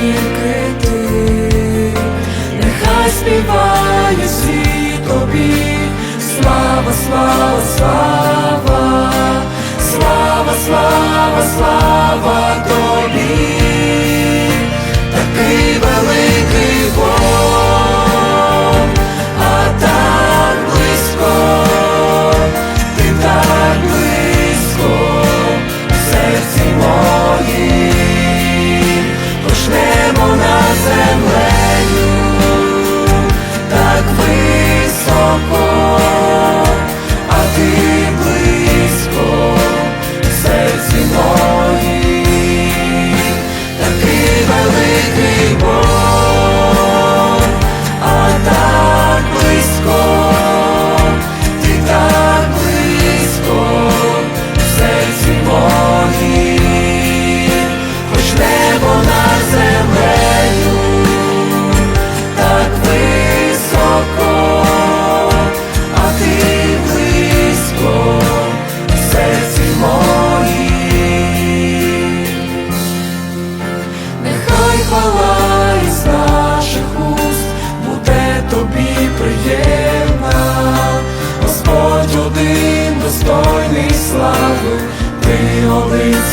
Тільки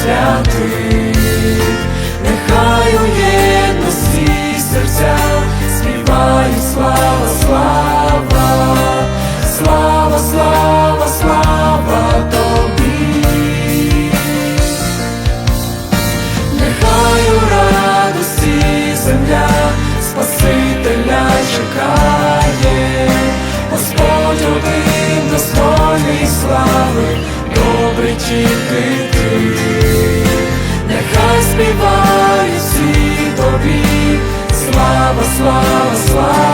святий, нехай у єдності серця співають слава, слава, слава, слава, слава тобі. Нехай у радості земля Спасителя чекає, Господь один достойний слави, добрий тільки ти, нехай всі тобі, слава, слава, слава.